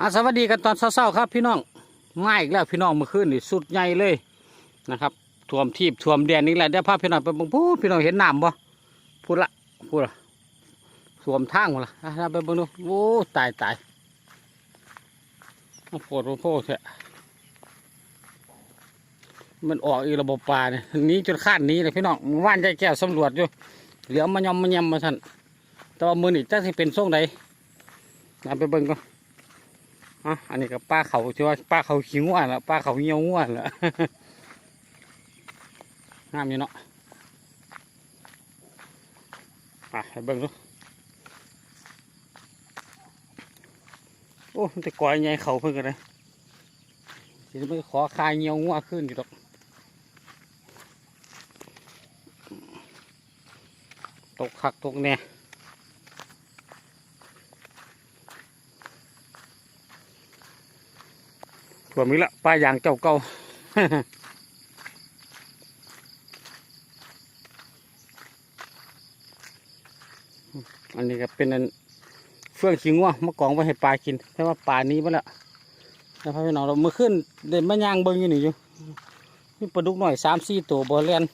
อะสวัสดีกันตอนเช้าๆครับพี่น้องมายอีกแล้วพี่น้องเมื่อคืนนี่สุดใหญ่เลยนะครับท่วมทีบท่วมแดนนี่แหละเดี๋ยวพาพี่น้องไปบิ่งพูดพี่น้องเห็นน้ำบ่พูดละพูดละท่วมทางหมดละเราไปบิ่งดูโอ้ตายตายโอ้โหโอ้โหแท้มันออกอีกระบบปลาเนี่ยนี้จนคาดหนี้เลยพี่น้องว่านใจแก้วสำรวจอยู่เหลือมายำมายำมาท่านแต่ว่ามือนี่จะสิเป็นส่งใดเราไปเบิ่งก่อน อะอันนี้ก็ป้าเขาชื่อว่าป้าเขาขี้ง่วนละป้าเขาเหี่ยวง่วนละงามอยู่เนาะอะให้เบิ่งดูโอ้มันแต่ก่อยใหญ่เขาเพิ่งกันเลยสิไม่ขอคายเหี่ยวง่วขึ้นอยู่ดอกตกคักตกแน่ ถั่วมีละปลายางเจ้าเก่าอันนี้ก็เป็นอันเฟื่องขี้งัวมากองไว้ให้ปลากินแต่ว่าปลานี้มาล้วแล้วพ่อพี่น้องเราเมื่อขึ้นเดินมายางเบิ้งอยู่นี่อยู่มีปลาดุกหน่อยสามสี่ตัวบอลเลน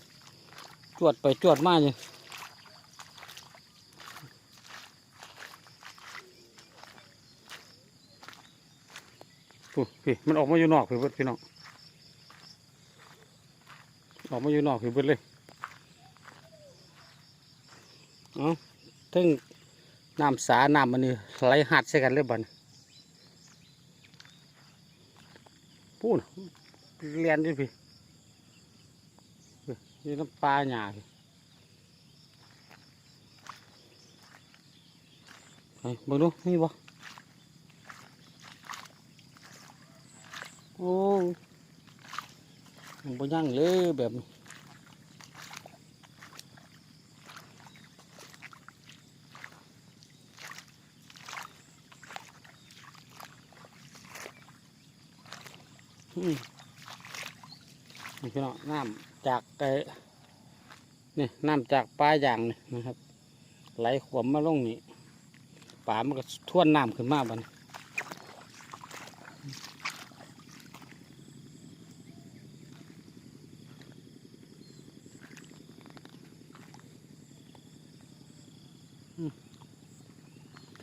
จวดไปจวดมาอยู่ พี่มันออกมาอยู่นอกพี่เบิดพี่น้องออกมาอยู่นอกพี่เบิดเลยเอาถึงน้ำสาน้ำมันนี่ไหลหัดใส่กันเลยบัดนพูดเรียนดิพี่พี่นี่น้ำปลาหยาพี่ไปเบิ่งดูนี่บ่ โอ้ยังบ่ยั่งเลยแบบนี่พี่น้องน้ำจากไอ้นี่น้ำจากปลาอย่างนี่นะครับ ไหลขวมมาลงนี่ป่ามันก็ท่วนน้ำขึ้นมาบัดน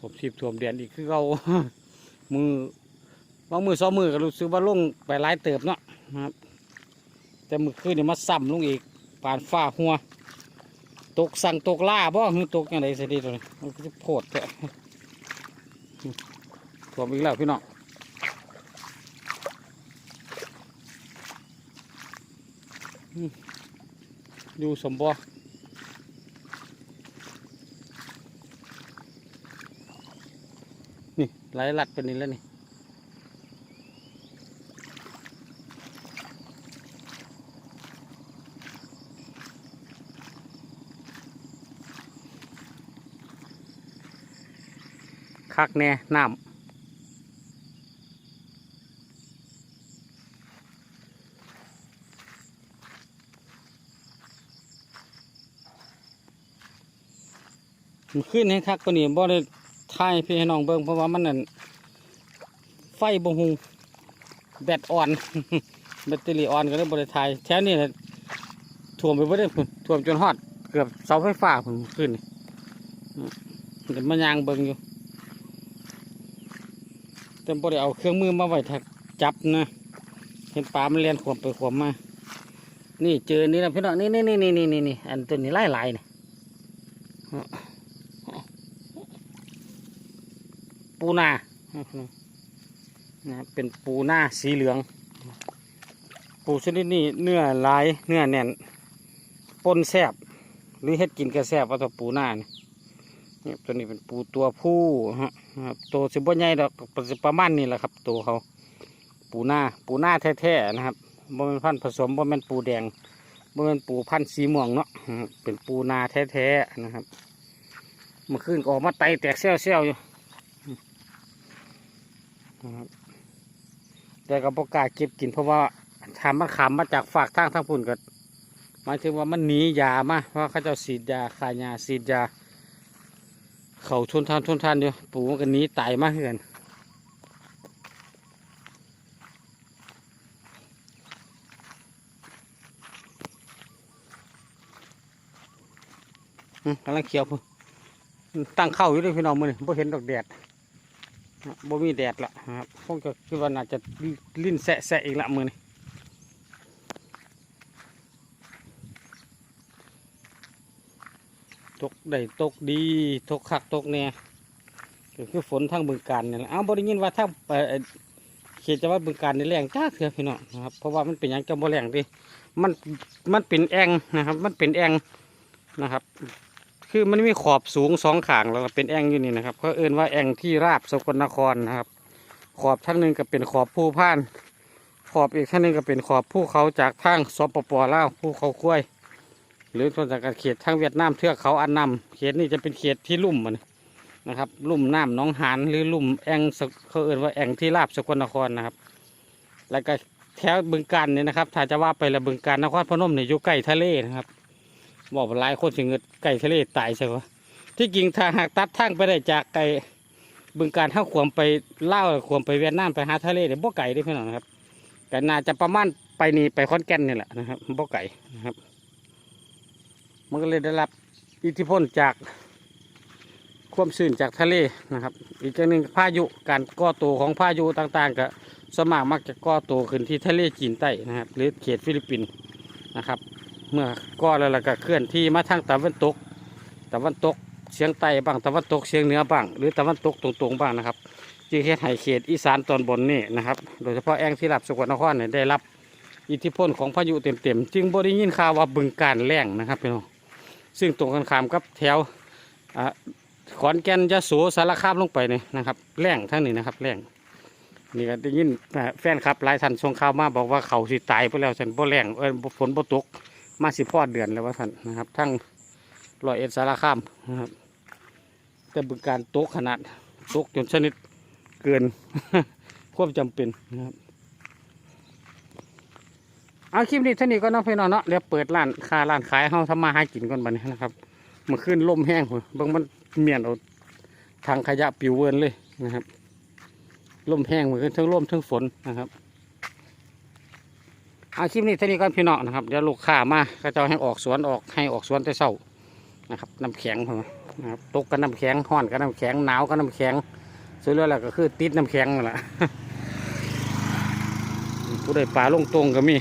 ถมทีบถ่วมเดียนอีกคือเรามือบางมือสองมือก็รู้สึกว่าลงไปหลายเติบเนาะนะครับ แต่มือคืนเนี่ยมาซ้ำลงอีกปานฝ้าหัว ตกสั่งตกล่าบ่คือตกอย่างไรสิดีตัวนี้มันก็จะโพดแท้ถ่วมอีกแล้วพี่น้องอืมอยู่สมบ่ นี่ไหลลัดเป็นนี่แล้วนี่คักแน่น้ำมันขึ้นให้คักกว่านี้บ่ได้ ทายพี่ให้น้องเบิ่งเพราะว่ามันนั่นไฟบ่ฮูแบตอ่อน แบตเตอรี่อ่อนก็เลยบ่ได้ทายแถวนี้น่ะท่วมไปบ่ได้พุ่นท่วมจนฮอด เกือบเสาไฟฟ้าพุ่นขึ้นมเดี๋ยวมายางเบิ่งอยู่แต่บ่ได้เอาเครื่องมือมาไว้ถักจับนะ เห็นปลามันเลียนขวบไปขวบมา นี่เจอนี่นะพี่น้องนี่นี่นี่นี่นี่นี่นี่อันตัวนี้ไล่ไล่นี่ ปูนานะเป็นปูหน้าสีเหลือง ปูชนิดนี้เนื้อลายเนื้อแน่นปนแซบหรือเฮ็ดกินกระแซบว่าตัวปูนานี่นี่ตัวนี้เป็นปูตัวผู้ฮะครับตัวสิบใหญ่ดอกสิประมาณนี้แหละครับ ตัวเขาปูหน้าปูหน้าแท้ๆนะครับบ่เป็นพันธ์ผสมบ่เป็นปูแดงบ่เป็นปูพันธ์สีม่วงเนาะเป็นปูนาแท้ๆนะครับเมื่อคืนก็ออกมาไตแตกเซี่ยวๆอยู่ แต่ก็ประกาศเก็บกินเพราะว่าทำมะขามมาจากฝากทางทางพุ่นก็หมายถึงว่ามันหนียามาเพราะเขาเจ้าสีดยาขายยาสีดยา เขาทุนท่านทุนท่านเดียวปูมันก็หนีตายมาเหือนกำลังเขียวพุ่นตั้งเข้าอยู่ด้วยพี่น้องมือนี่พวเห็นดอกแดด บ่มีแดดละครับคงจะคิดว่าน่าจะลิ้นแสะแสะอีกละมือนี่ตกได้ตกดีตกคักตกแน่ก็คือฝนทางบึงการนี่แหละอ้าบ่ได้ยินว่าทาเอ่อเขตจังหวัดบึงการนี่แรงจ้าเถื่อพี่น้องนะครับเพราะว่ามันเป็นหยังจะบ่แรงดิมันมันเป็นแองนะครับ มันเป็นแองนะครับ คือมันมีขอบสูงสองขางแล้วก็เป็นแอ่งอยู่นี่นะครับเขาเอ่นว่าแอ่งที่ราบสกลนครนะครับ ขอบทั้งหนึ่งก็เป็นขอบภูพาน ขอบอีกทั้งหนึ่งก็เป็นขอบภูเขาจากทางสปปลาวภูเขาคุ้วย หรือต้นจากเขตทางเวียดนามเทือกเขาอันนำเขตนี้จะเป็นเขตที่ลุ่มมันนะครับลุ่มน้ำหน้องหานหรือลุ่มแอ่งเขาเอ่นว่าแอ่งที่ราบสกลนครนะครับ แล้วก็แถวบึงการเนี่ยนะครับ ถ้าจะว่าไปและบึงการนครพนมเนี่ยอยู่ใกล้ทะเลนะครับ บอกว่าหลายคนสิเงิดไก่ทะเลตายใช่ไหมที่จริงถ้าหากตัดทางไปได้จากไก่บึงการถ้าขวมไปเล่าขวมไปเวียดนามไปหาทะเลเนี่ยบ่ไก่ได้พี่น้องนะครับแต่น่าจะประมาณไปนี่ไปขอนแก่นนี่แหละนะครับบ่ไก่นะครับ มันก็เลยได้รับอิทธิพลจากความชื้นจากทะเลนะครับ อีกอย่างหนึ่งพายุการก่อตัวของพายุต่างๆ ก็สมากมักจะก่อตัวขึ้นที่ทะเลจีนใต้นะครับ หรือเขตฟิลิปปินส์นะครับ เมื่อก่อแล้วก็เคลื่อนที่มาทางตะวันตก ตะวันตกเฉียงใต้บ้างตะวันตกเฉียงเหนือบ้าง หรือตะวันตกตรงๆบ้างนะครับจึงเฮ็ดให้เขตอีสานตอนบนนี่นะครับ โดยเฉพาะแอ่งที่รับสกลนครเนี่ยได้รับอิทธิพลของพายุเต็มๆ จึงบ่ได้ยินข่าวว่าบึงการแรงนะครับพี่น้องซึ่งตรงกันข้ามกับแถวขอนแก่นยะโสสารคามลงไปนี่นะครับแรงทั้งนี้นะครับแรงนี่ก็ได้ยินแฟนคลับหลายท่านส่งข่าวมาบอกว่าเขาสิตายไปแล้วฉันบ่แรงเออฝนบ่ตก มาสิพอดเดือนแล้วว่าท่านนะครับทั้งรอยเอ็ดสารคามนะครับ แต่บึงการโต๊ะขนาดโต๊ะจนชนิดเกินควบจำเป็นนะครับเอาคลิปนี้ท่านี้ก็น้องพี่น้องเนาะเดี๋ยวเปิดร้านค้าร้านขายเฮาทำมาหากินก่อนบัดนี้นะครับเมื่อคืนลมแห้งพุ่นเบางมันเมียนเอาทางขยะปิวเวินเลยนะครับลมแห้งเหมือนกันทั้งลมทั้งฝนนะครับ เอาคลิปนี้เท่านี้ก่อนพี่น้องนะครับเดี๋ยวลูกค้ามาก็จะให้ออกสวนออกให้ออกสวนแต่เศร้านะครับน้ำแข็งผมนะครับตกกับน้ำแข็งห้อนกับน้ำแข็งหนาวกับน้ำแข็งสุดแล้วแหละก็คือติดน้ำแข็งนั่นแหละผู้ใดปลาลงตรงก็มี